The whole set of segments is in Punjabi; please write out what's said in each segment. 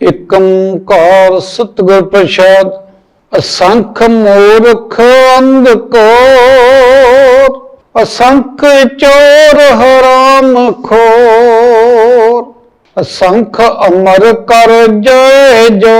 ਇਕ ਓੰਕਾਰ ਸਤਿਗੁਰ ਪ੍ਰਸਾਦ, ਅਸੰਖ ਮੂਰਖ ਅੰਧ ਕੋਰ, ਅਸੰਖ ਚੋਰ ਹਰਾਮ ਖੋਰ, ਅਸੰਖ ਅਮਰ ਕਰ ਜੈ ਜੋ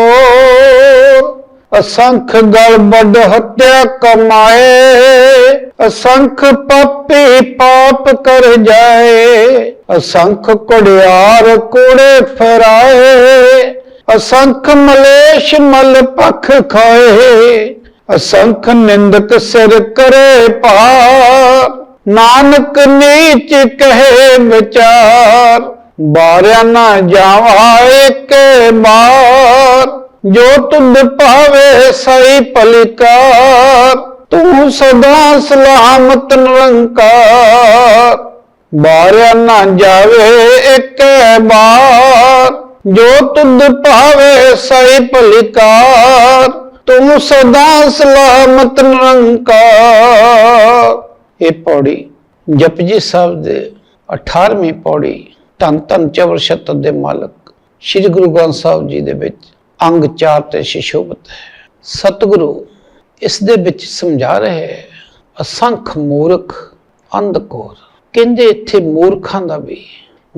ਅਸੰਖ ਗਲਬਡ ਹੱਤਿਆ ਕਮਾਏ, ਅਸੰਖ ਪਾਪੀ ਪਾਪ ਕਰ ਜਾਏ, ਅਸੰਖ ਕੁੜਿਆਰ ਕੋੜੇ ਫਰਾਏ ਅਸੰਖ ਮਲੇਸ਼ ਮਲ ਪਖ ਖਾਏ, ਅਸੰਖ ਨਿੰਦਕ ਸਿਰ ਕਰੇ ਭਾਰ। ਨਾਨਕ ਨੀਚ ਕਹੇ ਵਿਚਾਰ, ਬਾਰਿਆ ਨਾ ਜਾਵਾ ਏਕੇ ਬਾਰ ਜੋ ਤੁਧ ਭਾਵੇ ਸਈ ਪਲਿਕਾਰ ਤੂੰ ਸਦਾ ਸਲਾਮਤ ਨਿਰੰਕਾਰ। ਬਾਰਿਆ ਨਾ ਜਾਵੇ ਏਕੇ ਬਾਰ ਜੋ ਤੁਧ ਭਾਵੇ ਸਈ ਪਲਿਕਾਰ ਤੂੰ ਸਦਾ ਸਲਾਮਤ ਨਿਰੰਕਾਰ। ਇਹ ਪੌੜੀ ਜਪਜੀ ਸਾਹਿਬ ਦੇ 18ਵੀਂ ਪੌੜੀ ਧੰਨ ਧੰਨ ਚਵਰ ਸ਼ਤਰ ਦੇ ਮਾਲਕ ਸ੍ਰੀ ਗੁਰੂ ਗ੍ਰੰਥ ਸਾਹਿਬ ਜੀ ਦੇ ਵਿੱਚ ਅੰਗ 4 ਤੇ ਸ਼ਿਸ਼ੋਭਤ ਹੈ। ਸਤਿਗੁਰੂ ਇਸ ਦੇ ਵਿੱਚ ਸਮਝਾ ਰਹੇ ਹੈ, ਅਸੰਖ ਮੂਰਖ ਅੰਧਕੋਰ ਕਹਿੰਦੇ ਇੱਥੇ ਮੂਰਖਾਂ ਦਾ ਵੀ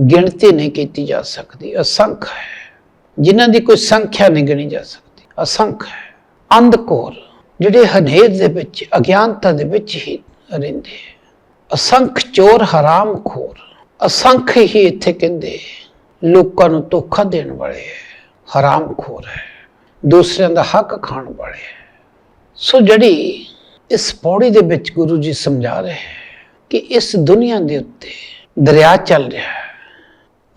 ਗਿਣਤੀ ਨਹੀਂ ਕੀਤੀ ਜਾ ਸਕਦੀ। ਅਸੰਖ ਹੈ। ਜਿਨ੍ਹਾਂ ਦੀ ਕੋਈ ਸੰਖਿਆ ਨਹੀਂ ਗਿਣੀ ਜਾ ਸਕਦੀ। ਅਸੰਖ ਹੈ। ਅੰਧਕੋਰ ਜਿਹੜੇ ਹਨੇਰ ਦੇ ਵਿੱਚ, ਅਗਿਆਨਤਾ ਦੇ ਵਿੱਚ ਹੀ ਰਹਿੰਦੇ ਅਸੰਖ ਚੋਰ, ਹਰਾਮ ਖੋਰ। ਅਸੰਖ ਹੀ ਇੱਥੇ ਕਹਿੰਦੇ ਲੋਕਾਂ ਨੂੰ ਧੋਖਾ ਦੇਣ ਵਾਲੇ ਹੈ। ਹਰਾਮ ਖੋਰ ਹੈ। ਦੂਸਰਿਆਂ ਦਾ ਹੱਕ ਖਾਣ ਵਾਲੇ ਹੈ। ਸੋ ਜਿਹੜੀ ਇਸ ਪੌੜੀ ਦੇ ਵਿੱਚ ਗੁਰੂ ਜੀ ਸਮਝਾ ਰਹੇ ਹੈ ਕਿ ਇਸ ਦੁਨੀਆ ਦੇ ਉੱਤੇ ਦਰਿਆ ਚੱਲ ਰਿਹਾ ਹੈ।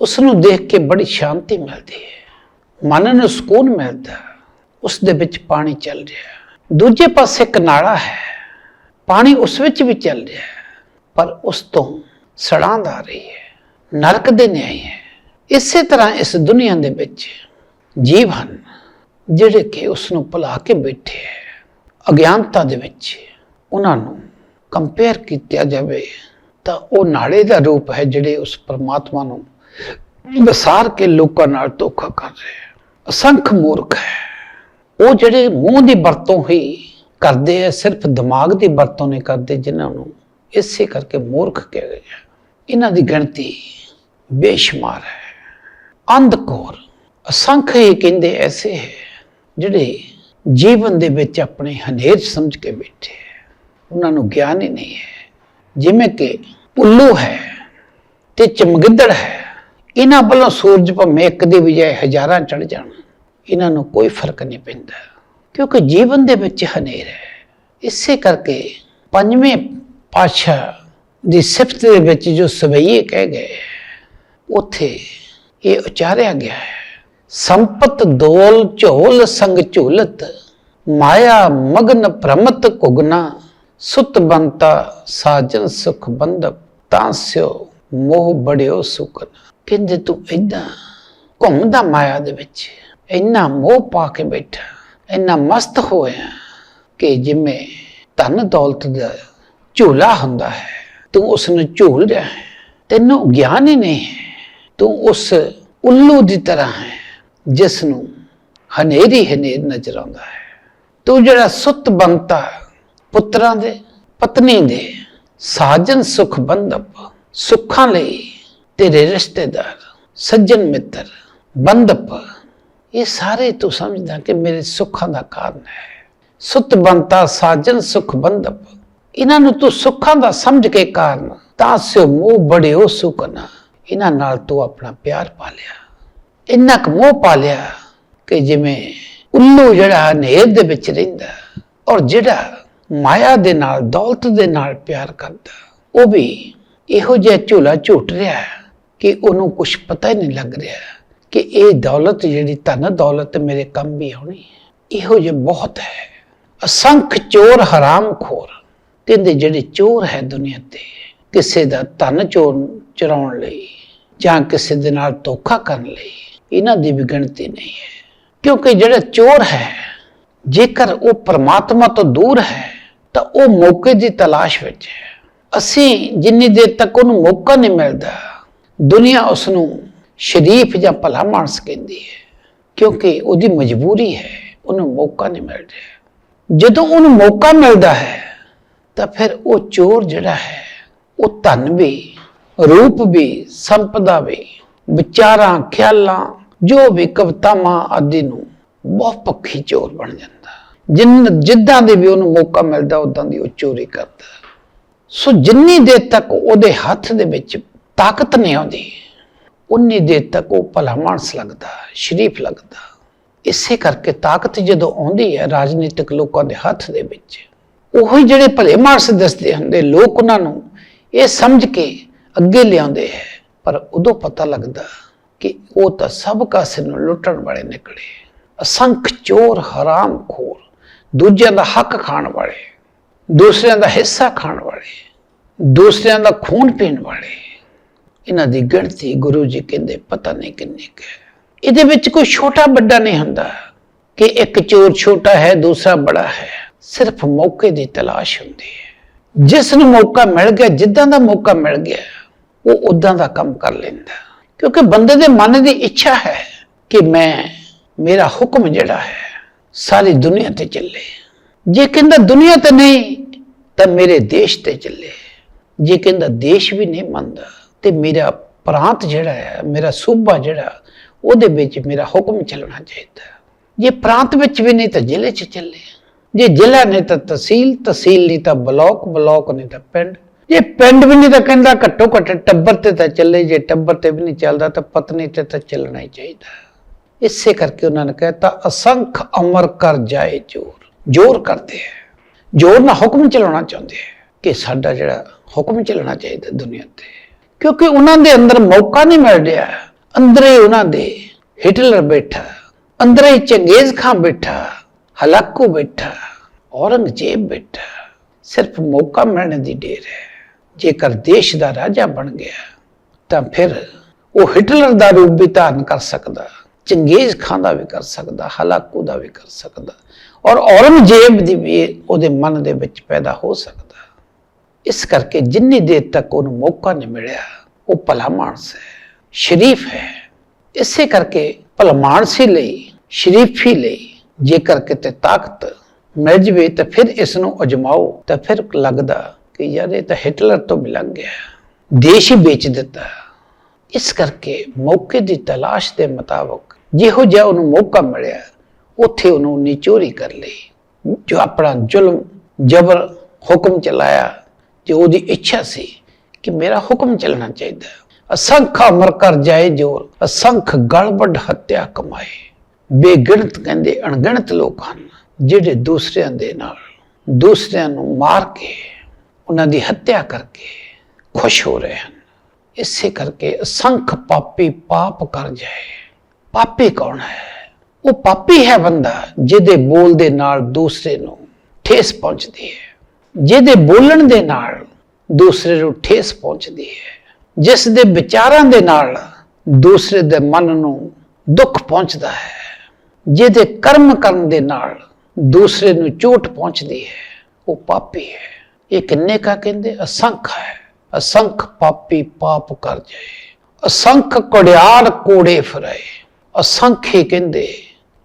ਉਸ ਨੂੰ ਦੇਖ ਕੇ ਬੜੀ ਸ਼ਾਂਤੀ ਮਿਲਦੀ ਹੈ। ਮਨ ਨੂੰ ਸਕੂਨ ਮਿਲਦਾ ਉਸ ਦੇ ਵਿੱਚ ਪਾਣੀ ਚੱਲ ਰਿਹਾ ਦੂਜੇ ਪਾਸੇ ਇੱਕ ਨਾਲਾ ਹੈ। ਪਾਣੀ ਉਸ ਵਿੱਚ ਵੀ ਚੱਲ ਰਿਹਾ ਪਰ ਉਸ ਤੋਂ ਸੜਾਂਦ ਆ ਰਹੀ ਹੈ। ਨਰਕ ਦੇ ਨਿਆਈ ਹੈ। ਇਸੇ ਤਰ੍ਹਾਂ ਇਸ ਦੁਨੀਆ ਦੇ ਵਿੱਚ ਜੀਵ ਹਨ, ਜਿਹੜੇ ਕਿ ਉਸ ਨੂੰ ਭੁਲਾ ਕੇ ਬੈਠੇ ਹੈ। ਅਗਿਆਨਤਾ ਦੇ ਵਿੱਚ ਉਹਨਾਂ ਨੂੰ ਕੰਪੇਅਰ ਕੀਤਾ ਜਾਵੇ ਤਾਂ ਉਹ ਨਾਲੇ ਦਾ ਰੂਪ ਹੈ ਜਿਹੜੇ ਉਸ ਪਰਮਾਤਮਾ ਨੂੰ ਵਿਸਾਰ ਕੇ ਲੋਕਾਂ ਨਾਲ ਧੋਖਾ ਕਰ ਰਹੇ ਹੈ। ਅਸੰਖ ਮੂਰਖ ਹੈ। ਉਹ ਜਿਹੜੇ ਮੂੰਹ ਦੀ ਵਰਤੋਂ ਹੀ ਕਰਦੇ ਆ ਸਿਰਫ ਦਿਮਾਗ ਦੀ ਵਰਤੋਂ ਨਹੀਂ ਕਰਦੇ, ਜਿਨ੍ਹਾਂ ਨੂੰ ਇਸੇ ਕਰਕੇ ਮੂਰਖ ਕਿਹਾ ਗਿਆ ਇਹਨਾਂ ਦੀ ਗਿਣਤੀ ਬੇਸ਼ੁਮਾਰ ਹੈ। ਅੰਧਕੋਰ ਅਸੰਖ ਹੀ ਕਹਿੰਦੇ ਐਸੇ ਹੈ, ਜਿਹੜੇ ਜੀਵਨ ਦੇ ਵਿੱਚ ਆਪਣੇ ਹਨੇਰ ਸਮਝ ਕੇ ਬੈਠੇ ਹੈ। ਉਹਨਾਂ ਨੂੰ ਗਿਆਨ ਹੀ ਨਹੀਂ ਹੈ। ਜਿਵੇਂ ਕਿ ਉੱਲੂ ਹੈ ਤੇ ਚਮਗਿੱਦੜ ਹੈ। ਇਹਨਾਂ ਵੱਲੋਂ ਸੂਰਜ ਭਾਵੇਂ ਇੱਕ ਦੀ ਬਜਾਏ ਹਜ਼ਾਰਾਂ ਚੜ ਜਾਣ। ਇਹਨਾਂ ਨੂੰ ਕੋਈ ਫ਼ਰਕ ਨਹੀਂ ਪੈਂਦਾ, ਕਿਉਂਕਿ ਜੀਵਨ ਦੇ ਵਿੱਚ ਹਨੇਰ ਹੈ। ਇਸੇ ਕਰਕੇ ਪੰਜਵੇਂ ਪਾਤਸ਼ਾਹ ਦੀ ਸਿਫਤ ਦੇ ਵਿੱਚ ਜੋ ਸਵਈਏ ਕਹਿ ਗਏ, ਉਥੇ ਇਹ ਉਚਾਰਿਆ ਗਿਆ ਹੈ, ਸੰਪਤ ਦੋਲ ਝੋਲ ਸੰਗ ਝੂਲਤ, ਮਾਇਆ ਮਗਨ ਭ੍ਰਮਤ ਕੁਗਨਾ ਸੁਤ ਬੰਤਾ ਸਾਜਨ ਸੁਖ ਬੰਧਪ, ਤਾਂ ਸਿਓ ਮੋਹ ਬੜਿਓ ਸੁਕਨ। ਕਹਿੰਦੇ ਤੂੰ ਏਦਾਂ ਘੁੰਮਦਾ ਮਾਇਆ ਦੇ ਵਿੱਚ, ਇੰਨਾ ਮੋਹ ਪਾ ਕੇ ਬੈਠਾ, ਇੰਨਾ ਮਸਤ ਹੋਇਆ ਕਿ ਜਿਵੇਂ ਧਨ ਦੌਲਤ ਦਾ ਝੂਲਾ ਹੁੰਦਾ ਹੈ, ਤੂੰ ਉਸ ਨੂੰ ਝੂਲ ਰਿਹਾ ਹੈ, ਤੈਨੂੰ ਗਿਆਨ ਹੀ ਨਹੀਂ ਹੈ, ਤੂੰ ਉਸ ਉੱਲੂ ਦੀ ਤਰ੍ਹਾਂ ਹੈ ਜਿਸ ਨੂੰ ਹਨੇਰੀ ਹਨੇਰ ਨਜ਼ਰ ਆਉਂਦਾ ਹੈ। ਤੂੰ ਜਿਹੜਾ ਸੁੱਤ ਬੰਤਾ ਪੁੱਤਰਾਂ ਦੇ, ਪਤਨੀ ਦੇ, ਸਾਜਨ ਸੁਖ ਬੰਧਪ, ਸੁੱਖਾਂ ਲਈ ਤੇਰੇ ਰਿਸ਼ਤੇਦਾਰ, ਸੱਜਣ ਮਿੱਤਰ, ਬੰਧਪ, ਇਹ ਸਾਰੇ ਤੂੰ ਸਮਝਦਾ ਕਿ ਮੇਰੇ ਸੁੱਖਾਂ ਦਾ ਕਾਰਨ ਹੈ। ਸੁਤ ਬੰਤਾ ਸਾਜਨ ਸੁਖ ਬੰਧਪ, ਇਹਨਾਂ ਨੂੰ ਤੂੰ ਸੁੱਖਾਂ ਦਾ ਸਮਝ ਕੇ ਕਾਰਨ, ਤਾਂ ਸਿਓ ਮੋਹ ਬੜਿਓ ਸੁਖਨਾ ਇਹਨਾਂ ਨਾਲ ਤੂੰ ਆਪਣਾ ਪਿਆਰ ਪਾ ਲਿਆ ਇੰਨਾ ਕੁ ਮੋਹ ਪਾ ਲਿਆ ਕਿ ਜਿਵੇਂ ਉੱਲੂ ਜਿਹੜਾ ਹਨੇਰ ਦੇ ਵਿੱਚ ਰਹਿੰਦਾ ਔਰ ਜਿਹੜਾ ਮਾਇਆ ਦੇ ਨਾਲ, ਦੌਲਤ ਦੇ ਨਾਲ ਪਿਆਰ ਕਰਦਾ, ਉਹ ਵੀ ਇਹੋ ਜਿਹਾ ਝੂਲਾ ਝੂਟ ਰਿਹਾ ਹੈ। ਕਿ ਉਹਨੂੰ ਕੁਝ ਪਤਾ ਹੀ ਨਹੀਂ ਲੱਗ ਰਿਹਾ ਕਿ ਇਹ ਦੌਲਤ ਜਿਹੜੀ ਧਨ ਦੌਲਤ ਮੇਰੇ ਕੰਮ ਵੀ ਆਉਣੀ ਇਹੋ ਜਿਹਾ ਬਹੁਤ ਹੈ। ਅਸੰਖ ਚੋਰ, ਹਰਾਮ ਖੋਰ। ਕਹਿੰਦੇ ਜਿਹੜੇ ਚੋਰ ਹੈ ਦੁਨੀਆ ਤੇ, ਕਿਸੇ ਦਾ ਧਨ ਚੋਰ ਚਰਾਉਣ ਲਈ ਜਾਂ ਕਿਸੇ ਦੇ ਨਾਲ ਧੋਖਾ ਕਰਨ ਲਈ, ਇਹਨਾਂ ਦੀ ਵੀ ਗਿਣਤੀ ਨਹੀਂ ਹੈ। ਕਿਉਂਕਿ ਜਿਹੜਾ ਚੋਰ ਹੈ, ਜੇਕਰ ਉਹ ਪਰਮਾਤਮਾ ਤੋਂ ਦੂਰ ਹੈ, ਤਾਂ ਉਹ ਮੌਕੇ ਦੀ ਤਲਾਸ਼ ਵਿੱਚ ਹੈ। ਅਸੀਂ ਜਿੰਨੀ ਦੇਰ ਤੱਕ ਉਹਨੂੰ ਮੌਕਾ ਨਹੀਂ ਮਿਲਦਾ ਦੁਨੀਆ ਉਸ ਨੂੰ ਸ਼ਰੀਫ ਜਾਂ ਭਲਾ ਮਾਨਸ ਕਹਿੰਦੀ ਹੈ, ਕਿਉਂਕਿ ਉਹਦੀ ਮਜਬੂਰੀ ਹੈ, ਉਹਨੂੰ ਮੌਕਾ ਨਹੀਂ ਮਿਲ ਰਿਹਾ ਜਦੋਂ ਉਹਨੂੰ ਮੌਕਾ ਮਿਲਦਾ ਹੈ, ਤਾਂ ਫਿਰ ਉਹ ਚੋਰ ਜਿਹੜਾ ਹੈ, ਉਹ ਧਨ ਵੀ, ਰੂਪ ਵੀ, ਸੰਪਦਾ ਵੀ, ਵਿਚਾਰਾਂ, ਖਿਆਲਾਂ, ਜੋ ਵੀ ਕਵਿਤਾਵਾਂ ਆਦਿ ਨੂੰ ਬਹੁਤ ਪੱਖੀ ਚੋਰ ਬਣ ਜਾਂਦਾ। ਜਿੰਨ ਜਿੱਦਾਂ ਦੇ ਵੀ ਉਹਨੂੰ ਮੌਕਾ ਮਿਲਦਾ ਉਦਾਂ ਦੀ ਉਹ ਚੋਰੀ ਕਰਦਾ। ਸੋ ਜਿੰਨੀ ਦੇਰ ਤੱਕ ਉਹਦੇ ਹੱਥ ਦੇ ਵਿੱਚ ਤਾਕਤ ਨਹੀਂ ਆਉਂਦੀ। ਉਨੀ ਦੇਰ ਤੱਕ ਉਹ ਭਲਾ ਮਾਨਸ ਲੱਗਦਾ, ਸ਼ਰੀਫ ਲੱਗਦਾ। ਇਸੇ ਕਰਕੇ ਤਾਕਤ ਜਦੋਂ ਆਉਂਦੀ ਹੈ ਰਾਜਨੀਤਿਕ ਲੋਕਾਂ ਦੇ ਹੱਥ ਦੇ ਵਿੱਚ, ਉਹੀ ਜਿਹੜੇ ਭਲੇ ਮਾਨਸ ਦੱਸਦੇ ਹੁੰਦੇ, ਲੋਕ ਉਹਨਾਂ ਨੂੰ ਇਹ ਸਮਝ ਕੇ ਅੱਗੇ ਲਿਆਉਂਦੇ ਹੈ। ਪਰ ਉਦੋਂ ਪਤਾ ਲੱਗਦਾ ਕਿ ਉਹ ਤਾਂ ਸਭ ਕਾਸੇ ਨੂੰ ਲੁੱਟਣ ਵਾਲੇ ਨਿਕਲੇ। ਅਸੰਖ ਚੋਰ, ਹਰਾਮ ਖੋਰ, ਦੂਜਿਆਂ ਦਾ ਹੱਕ ਖਾਣ ਵਾਲੇ, ਦੂਸਰਿਆਂ ਦਾ ਹਿੱਸਾ ਖਾਣ ਵਾਲੇ, ਦੂਸਰਿਆਂ ਦਾ ਖੂਨ ਪੀਣ ਵਾਲੇ। ਇਹਨਾਂ ਦੀ ਗਿਣਤੀ ਗੁਰੂ ਜੀ ਕਹਿੰਦੇ ਪਤਾ ਨਹੀਂ ਕਿੰਨੀ ਕੁ ਇਹਦੇ ਵਿੱਚ ਕੋਈ ਛੋਟਾ ਵੱਡਾ ਨਹੀਂ ਹੁੰਦਾ ਕਿ ਇੱਕ ਚੋਰ ਛੋਟਾ ਹੈ, ਦੂਸਰਾ ਬੜਾ ਹੈ। ਸਿਰਫ ਮੌਕੇ ਦੀ ਤਲਾਸ਼ ਹੁੰਦੀ ਹੈ। ਜਿਸ ਨੂੰ ਮੌਕਾ ਮਿਲ ਗਿਆ, ਜਿੱਦਾਂ ਦਾ ਮੌਕਾ ਮਿਲ ਗਿਆ, ਉਹ ਉਦਾਂ ਦਾ ਕੰਮ ਕਰ ਲੈਂਦਾ। ਕਿਉਂਕਿ ਬੰਦੇ ਦੇ ਮਨ ਦੀ ਇੱਛਾ ਹੈ ਕਿ ਮੈਂ, ਮੇਰਾ ਹੁਕਮ ਜਿਹੜਾ ਹੈ, ਸਾਰੀ ਦੁਨੀਆ ਤੇ ਚੱਲੇ। ਜੇ ਕਹਿੰਦਾ ਦੁਨੀਆ ਤੇ ਨਹੀਂ, ਤਾਂ ਮੇਰੇ ਦੇਸ਼ ਤੇ ਚੱਲੇ। ਜੇ ਕਹਿੰਦਾ ਦੇਸ਼ ਵੀ ਨਹੀਂ ਮੰਨਦਾ ਤੇ ਮੇਰਾ ਪ੍ਰਾਂਤ ਜਿਹੜਾ ਹੈ, ਮੇਰਾ ਸੂਬਾ ਜਿਹੜਾ, ਉਹਦੇ ਵਿੱਚ ਮੇਰਾ ਹੁਕਮ ਚੱਲਣਾ ਚਾਹੀਦਾ ਜੇ ਪ੍ਰਾਂਤ ਵਿੱਚ ਵੀ ਨਹੀਂ ਤਾਂ ਜ਼ਿਲ੍ਹੇ 'ਚ ਚੱਲੇ ਜੇ ਜ਼ਿਲ੍ਹਾ ਨਹੀਂ ਤਾਂ ਤਹਿਸੀਲ ਤਹਿਸੀਲ ਨਹੀਂ ਤਾਂ ਬਲਾਕ ਬਲਾਕ ਨਹੀਂ ਤਾਂ ਪਿੰਡ। ਜੇ ਪਿੰਡ ਵੀ ਨਹੀਂ ਤਾਂ ਕਹਿੰਦਾ ਘੱਟੋ ਘੱਟ ਟੱਬਰ ਤੇ ਤਾਂ ਚੱਲੇ, ਜੇ ਟੱਬਰ ਤੇ ਵੀ ਨਹੀਂ ਚੱਲਦਾ ਤਾਂ ਪਤਨੀ ਤੇ ਤਾਂ ਚੱਲਣਾ ਹੀ ਚਾਹੀਦਾ ਇਸੇ ਕਰਕੇ ਉਹਨਾਂ ਨੇ ਕਹਿਤਾ, ਅਸੰਖ ਅਮਰ ਕਰ ਜਾਏ ਜੋਰ। ਜੋਰ ਕਰਦੇ ਹੈ ਜੋਰ ਨਾਲ ਹੁਕਮ ਚਲਾਉਣਾ ਚਾਹੁੰਦੇ ਹੈ ਕਿ ਸਾਡਾ ਜਿਹੜਾ ਹੁਕਮ ਚੱਲਣਾ ਚਾਹੀਦਾ ਦੁਨੀਆ ਤੇ। ਕਿਉਂਕਿ ਉਹਨਾਂ ਦੇ ਅੰਦਰ ਮੌਕਾ ਨਹੀਂ ਮਿਲ ਰਿਹਾ। ਅੰਦਰੇ ਉਹਨਾਂ ਦੇ ਹਿਟਲਰ ਬੈਠਾ, ਅੰਦਰੇ ਚੰਗੇਜ਼ ਖਾਂ ਬੈਠਾ, ਹਲਾਕੂ ਬੈਠਾ, ਔਰੰਗਜ਼ੇਬ ਬੈਠਾ। ਸਿਰਫ ਮੌਕਾ ਮਿਲਣ ਦੀ ਢੇਰ ਹੈ। ਜੇਕਰ ਦੇਸ਼ ਦਾ ਰਾਜਾ ਬਣ ਗਿਆ, ਤਾਂ ਫਿਰ ਉਹ ਹਿਟਲਰ ਦਾ ਰੂਪ ਵੀ ਧਾਰਨ ਕਰ ਸਕਦਾ, ਚੰਗੇਜ਼ ਖਾਂ ਦਾ ਵੀ ਕਰ ਸਕਦਾ, ਹਲਾਕੂ ਦਾ ਵੀ ਕਰ ਸਕਦਾ, ਔਰ ਔਰੰਗਜ਼ੇਬ ਦੀ ਵੀ ਉਹਦੇ ਮਨ ਦੇ ਵਿੱਚ ਪੈਦਾ ਹੋ ਸਕਦਾ। ਇਸ ਕਰਕੇ ਜਿੰਨੀ ਦੇਰ ਤੱਕ ਉਹਨੂੰ ਮੌਕਾ ਨਹੀਂ ਮਿਲਿਆ, ਉਹ ਭਲਾ ਮਾਨਸ ਹੈ, ਸ਼ਰੀਫ ਹੈ। ਇਸੇ ਕਰਕੇ ਭਲਾ ਮਾਨਸੀ ਲਈ, ਸ਼ਰੀਫੀ ਲਈ। ਜੇਕਰ ਕਿਤੇ ਤਾਕਤ ਮਿਲ ਜਵੇ ਤਾਂ ਫਿਰ ਇਸ ਨੂੰ ਅਜਮਾਓ, ਤਾਂ ਫਿਰ ਲੱਗਦਾ ਕਿ ਯਾਰ ਇਹ ਤਾਂ ਹਿਟਲਰ ਤੋਂ ਵੀ ਲੰਘ ਗਿਆ। ਦੇਸ਼ ਹੀ ਵੇਚ ਦਿੱਤਾ। ਇਸ ਕਰਕੇ ਮੌਕੇ ਦੀ ਤਲਾਸ਼ ਦੇ ਮੁਤਾਬਕ ਜਿਹੋ ਜਿਹਾ ਉਹਨੂੰ ਮੌਕਾ ਮਿਲਿਆ, ਉੱਥੇ ਉਹਨੂੰ ਨਿਚੋਰੀ ਕਰ ਲਈ, ਜੋ ਆਪਣਾ ਜ਼ੁਲਮ, ਜਬਰ, ਹੁਕਮ ਚਲਾਇਆ। ਜੋ ਉਹਦੀ ਇੱਛਾ ਸੀ ਕਿ ਮੇਰਾ ਹੁਕਮ ਚੱਲਣਾ ਚਾਹੀਦਾ ਅਸੰਖ ਅਮਰ ਕਰ ਜਾਏ ਜੋਰ, ਅਸੰਖ ਗੜਬੜ ਹੱਤਿਆ ਕਮਾਏ। ਬੇਗਿਣਤ ਕਹਿੰਦੇ ਅਣਗਿਣਤ ਲੋਕ ਹਨ, ਜਿਹੜੇ ਦੂਸਰਿਆਂ ਦੇ ਨਾਲ, ਦੂਸਰਿਆਂ ਨੂੰ ਮਾਰ ਕੇ, ਉਹਨਾਂ ਦੀ ਹੱਤਿਆ ਕਰਕੇ ਖੁਸ਼ ਹੋ ਰਹੇ ਹਨ। ਇਸੇ ਕਰਕੇ ਅਸੰਖ ਪਾਪੀ ਪਾਪ ਕਰ ਜਾਏ। ਪਾਪੀ ਕੌਣ ਹੈ? ਉਹ ਪਾਪੀ ਹੈ ਬੰਦਾ ਜਿਹਦੇ ਬੋਲ ਦੇ ਨਾਲ ਦੂਸਰੇ ਨੂੰ ਠੇਸ ਪਹੁੰਚਦੀ ਹੈ। ਜਿਹਦੇ ਬੋਲਣ ਦੇ ਨਾਲ ਦੂਸਰੇ ਨੂੰ ਠੇਸ ਪਹੁੰਚਦੀ ਹੈ, ਜਿਸ ਦੇ ਵਿਚਾਰਾਂ ਦੇ ਨਾਲ ਦੂਸਰੇ ਦੇ ਮਨ ਨੂੰ ਦੁੱਖ ਪਹੁੰਚਦਾ ਹੈ, ਜਿਹਦੇ ਕਰਮ ਕਰਨ ਦੇ ਨਾਲ ਦੂਸਰੇ ਨੂੰ ਚੋਟ ਪਹੁੰਚਦੀ ਹੈ, ਉਹ ਪਾਪੀ ਹੈ। ਇਹ ਕਿੰਨੇ ਕਾ ਕਹਿੰਦੇ? ਅਸੰਖ ਹੈ। ਅਸੰਖ ਪਾਪੀ ਪਾਪ ਕਰ ਜਾਏ। ਅਸੰਖ ਕੁੜਿਆਰ ਕੋੜੇ ਫਿਰੇ ਅਸੰਖੇ ਕਹਿੰਦੇ,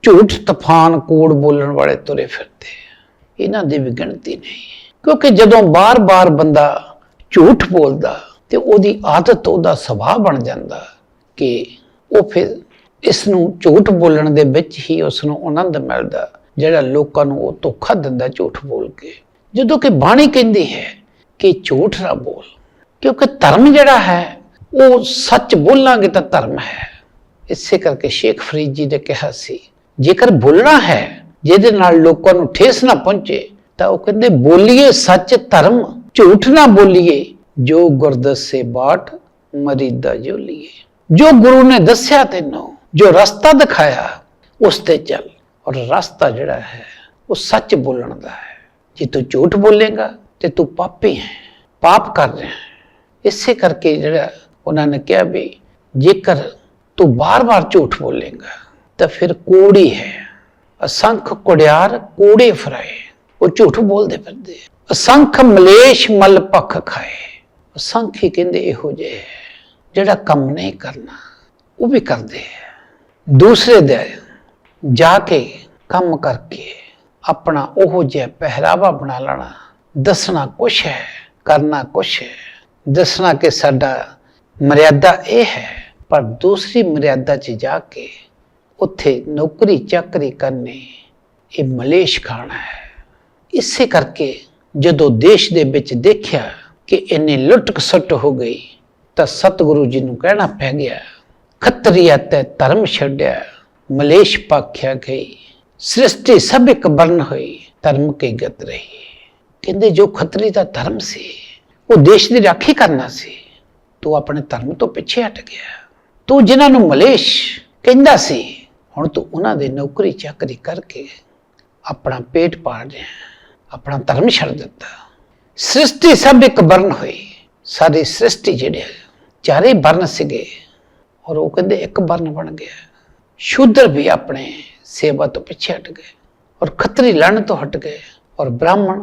ਝੂਠ ਤੂਫਾਨ ਕੋੜ ਬੋਲਣ ਵਾਲੇ ਤੁਰੇ ਫਿਰਦੇ। ਇਹਨਾਂ ਦੀ ਵੀ ਗਿਣਤੀ ਨਹੀਂ। ਕਿਉਂਕਿ ਜਦੋਂ ਬਾਰ-ਬਾਰ ਬੰਦਾ ਝੂਠ ਬੋਲਦਾ ਤੇ ਉਹਦੀ ਆਦਤ ਉਹਦਾ ਸੁਭਾਅ ਬਣ ਜਾਂਦਾ ਕਿ ਉਹ ਫਿਰ ਇਸ ਨੂੰ ਝੂਠ ਬੋਲਣ ਦੇ ਵਿੱਚ ਹੀ ਉਸ ਨੂੰ ਆਨੰਦ ਮਿਲਦਾ, ਜਿਹੜਾ ਲੋਕਾਂ ਨੂੰ ਉਹ ਧੋਖਾ ਦਿੰਦਾ ਝੂਠ ਬੋਲ ਕੇ। ਜਦੋਂ ਕਿ ਬਾਣੀ ਕਹਿੰਦੀ ਹੈ ਕਿ ਝੂਠ ਨਾ ਬੋਲ, ਕਿਉਂਕਿ ਧਰਮ ਜਿਹੜਾ ਹੈ, ਉਹ ਸੱਚ ਬੋਲਾਂਗੇ ਤਾਂ ਧਰਮ ਹੈ। ਇਸੇ ਕਰਕੇ ਸ਼ੇਖ ਫਰੀਦ ਜੀ ਨੇ ਕਿਹਾ ਸੀ, ਜੇਕਰ ਬੋਲਣਾ ਹੈ, ਜਿਹਦੇ ਨਾਲ ਲੋਕਾਂ ਨੂੰ ਠੇਸ ਨਾ ਪਹੁੰਚੇ ਤਾਂ ਉਹ ਕਹਿੰਦੇ, ਬੋਲੀਏ ਸੱਚ ਧਰਮ, ਝੂਠ ਨਾ ਬੋਲੀਏ, ਜੋ ਗੁਰਦਸੇ ਬਾਟ, ਮਰੀਦਾ ਜੋਲੀਏ। ਜੋ ਗੁਰੂ ਨੇ ਦੱਸਿਆ ਤੈਨੂੰ, ਜੋ ਰਸਤਾ ਦਿਖਾਇਆ, ਉਸ ਤੇ ਚੱਲ। ਔਰ ਰਸਤਾ ਜਿਹੜਾ ਹੈ, ਉਹ ਸੱਚ ਬੋਲਣ ਦਾ ਹੈ। ਜੇ ਤੂੰ ਝੂਠ ਬੋਲੇਗਾ, ਤੇ ਤੂੰ ਪਾਪੀ ਹੈ, ਪਾਪ ਕਰ ਰਿਹਾ ਹੈ। ਇਸੇ ਕਰਕੇ ਜਿਹੜਾ ਉਹਨਾਂ ਨੇ ਕਿਹਾ ਵੀ, ਜੇਕਰ ਤੂੰ ਬਾਰ-ਬਾਰ ਝੂਠ ਬੋਲੇਗਾ, ਤਾਂ ਫਿਰ ਕੋੜੀ ਹੈ। ਅਸੰਖ ਕੁੜਿਆਰ ਕੋੜੇ ਫਰਾਏ। ਉਹ ਝੂਠ ਬੋਲਦੇ ਫਿਰਦੇ ਅਸੰਖ ਮਲੇਸ਼ ਮਲ ਪੱਖ ਖਾਏ। ਅਸੰਖ ਹੀ ਕਹਿੰਦੇ ਇਹੋ ਜਿਹੇ ਹੈ, ਜਿਹੜਾ ਕੰਮ ਨਹੀਂ ਕਰਨਾ ਉਹ ਵੀ ਕਰਦੇ ਹੈ ਦੂਸਰੇ ਦੇ ਜਾ ਕੇ ਕੰਮ ਕਰਕੇ ਆਪਣਾ ਉਹ ਜਿਹਾ ਪਹਿਰਾਵਾ ਬਣਾ ਲੈਣਾ ਦੱਸਣਾ ਕੁਛ ਹੈ ਕਰਨਾ ਕੁਛ ਹੈ। ਦੱਸਣਾ ਕਿ ਸਾਡਾ ਮਰਿਆਦਾ ਇਹ ਹੈ ਪਰ ਦੂਸਰੀ ਮਰਿਆਦਾ 'ਚ ਜਾ ਕੇ ਉੱਥੇ ਨੌਕਰੀ ਚਾਕਰੀ ਕਰਨੀ ਇਹ ਮਲੇਸ਼ ਖਾਣਾ ਹੈ। ਇਸੇ ਕਰਕੇ ਜਦੋਂ ਦੇਸ਼ ਦੇ ਵਿੱਚ ਦੇਖਿਆ ਕਿ ਇੰਨੀ ਲੁੱਟਕ ਖਸੁੱਟ ਹੋ ਗਈ, ਤਾਂ ਸਤਿਗੁਰੂ ਜੀ ਨੂੰ ਕਹਿਣਾ ਪੈ ਗਿਆ, ਖੱਤਰੀਆ ਤੇ ਧਰਮ ਛੱਡਿਆ, ਮਲੇਸ਼ ਪਾਖਿਆ ਗਈ, ਸ੍ਰਿਸ਼ਟੀ ਸਭ ਇੱਕ ਬਰਨ ਹੋਈ, ਧਰਮ ਕੀ ਗਤ ਰਹੀ। ਕਹਿੰਦੇ ਜੋ ਖੱਤਰੀ ਦਾ ਧਰਮ ਸੀ, ਉਹ ਦੇਸ਼ ਦੀ ਰਾਖੀ ਕਰਨਾ ਸੀ, ਤੂੰ ਆਪਣੇ ਧਰਮ ਤੋਂ ਪਿੱਛੇ ਹਟ ਗਿਆ। ਤੂੰ ਜਿਨ੍ਹਾਂ ਨੂੰ ਮਲੇਸ਼ ਕਹਿੰਦਾ ਸੀ, ਹੁਣ ਤੂੰ ਉਹਨਾਂ ਦੇ ਨੌਕਰੀ ਚਾਕਰੀ ਕਰਕੇ ਆਪਣਾ ਪੇਟ ਪਾੜ ਰਿਹਾ। ਆਪਣਾ ਧਰਮ ਛੱਡ ਦਿੱਤਾ। ਸ੍ਰਿਸ਼ਟੀ ਸਭ ਇੱਕ ਬਰਨ ਹੋਈ। ਸਾਰੀ ਸ੍ਰਿਸ਼ਟੀ ਜਿਹੜੇ ਚਾਰੇ ਬਰਨ ਸੀਗੇ। ਔਰ ਉਹ ਕਹਿੰਦੇ ਇੱਕ ਵਰਨ ਬਣ ਗਿਆ। ਸ਼ੂਦਰ ਵੀ ਆਪਣੇ ਸੇਵਾ ਤੋਂ ਪਿੱਛੇ ਹਟ ਗਏ ਔਰ ਖੱਤਰੀ ਲੜਨ ਤੋਂ ਹਟ ਗਏ ਔਰ ਬ੍ਰਾਹਮਣ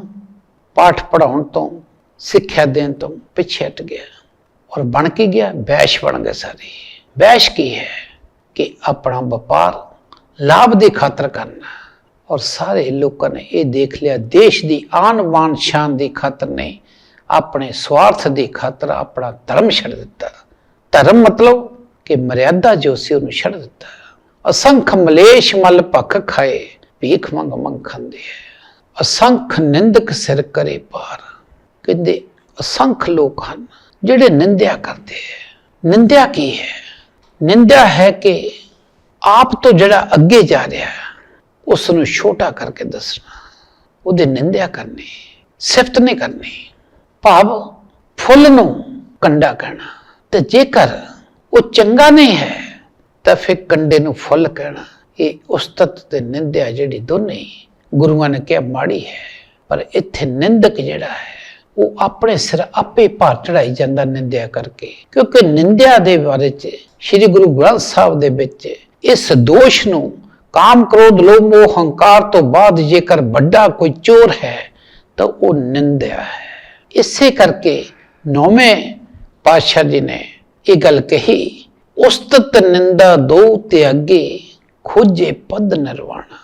ਪਾਠ ਪੜਾਉਣ ਤੋਂ, ਸਿੱਖਿਆ ਦੇਣ ਤੋਂ ਪਿੱਛੇ ਹਟ ਗਿਆ। ਔਰ ਬਣ ਕੀ ਗਿਆ? ਬੈਸ਼ ਬਣ ਗਏ ਸਾਰੇ। ਬੈਸ਼ ਕੀ ਹੈ? ਕਿ ਆਪਣਾ ਵਪਾਰ ਲਾਭ ਦੀ ਖਾਤਰ ਕਰਨਾ। ਔਰ ਸਾਰੇ ਲੋਕਾਂ ਨੇ ਇਹ ਦੇਖ ਲਿਆ, ਦੇਸ਼ ਦੀ ਆਨ ਬਾਨ ਸ਼ਾਨ ਦੀ ਖਾਤਰ ਨੇ ਆਪਣੇ ਸਵਾਰਥ ਦੀ ਖਾਤਰ ਆਪਣਾ ਧਰਮ ਛੱਡ ਦਿੱਤਾ। ਧਰਮ ਮਤਲਬ ਕਿ ਮਰਿਆਦਾ ਜੋ ਸੀ ਉਹਨੂੰ ਛੱਡ ਦਿੱਤਾ। ਅਸੰਖ ਮਲੇਸ਼ ਮਲ ਭਖ ਖਾਏ, ਭੀਖ ਮੰਗ ਮੰਗ ਖਾਂਦੇ ਹੈ ਅਸੰਖ ਨਿੰਦਕ ਸਿਰ ਕਰੇ ਪਾਰ। ਕਹਿੰਦੇ ਅਸੰਖ ਲੋਕ ਹਨ ਜਿਹੜੇ ਨਿੰਦਿਆ ਕਰਦੇ ਹੈ ਨਿੰਦਿਆ ਕੀ ਹੈ? ਨਿੰਦਿਆ ਹੈ ਕਿ ਆਪ ਤੋਂ ਜਿਹੜਾ ਅੱਗੇ ਜਾ ਰਿਹਾ ਹੈ ਉਸ ਨੂੰ ਛੋਟਾ ਕਰਕੇ ਦੱਸਣਾ। ਉਹਦੀ ਨਿੰਦਿਆ ਕਰਨੀ, ਸਿਫਤ ਨਹੀਂ ਕਰਨੀ। ਭਾਵ ਫੁੱਲ ਨੂੰ ਕੰਡਾ ਕਹਿਣਾ। ਤੇ ਜੇਕਰ ਉਹ ਚੰਗਾ ਨਹੀਂ ਹੈ, ਤਾਂ ਫਿਰ ਕੰਡੇ ਨੂੰ ਫੁੱਲ ਕਹਿਣਾ। ਇਹ ਉਸਤਤ ਤੇ ਨਿੰਦਿਆ ਜਿਹੜੀ ਦੋਨੇ ਗੁਰੂਆਂ ਨੇ ਕਿਹਾ ਮਾੜੀ ਹੈ। ਪਰ ਇੱਥੇ ਨਿੰਦਕ ਜਿਹੜਾ ਹੈ, ਉਹ ਆਪਣੇ ਸਿਰ ਆਪੇ ਭਾਰ ਚੜਾਈ ਜਾਂਦਾ ਨਿੰਦਿਆ ਕਰਕੇ। ਕਿਉਂਕਿ ਨਿੰਦਿਆ ਦੇ ਬਾਰੇ ਚ ਸ੍ਰੀ ਗੁਰੂ ਗ੍ਰੰਥ ਸਾਹਿਬ ਦੇ ਵਿੱਚ ਇਸ ਦੋਸ਼ ਨੂੰ ਕਾਮ ਕ੍ਰੋਧ, ਲੋਭ, ਮੋਹ, ਹੰਕਾਰ ਤੋਂ ਬਾਅਦ ਜੇਕਰ ਵੱਡਾ ਕੋਈ ਚੋਰ ਹੈ, ਤਾਂ ਉਹ ਨਿੰਦਿਆ ਹੈ। ਇਸੇ ਕਰਕੇ ਨੌਵੇਂ ਪਾਤਸ਼ਾਹ ਜੀ ਨੇ ਇਹ ਗੱਲ ਕਹੀ, ਉਸਤਤ ਨਿੰਦਾ ਦੋ ਤੇ ਅੱਗੇ ਖੋਜੇ ਪਦ ਨਿਰਵਾਣਾ।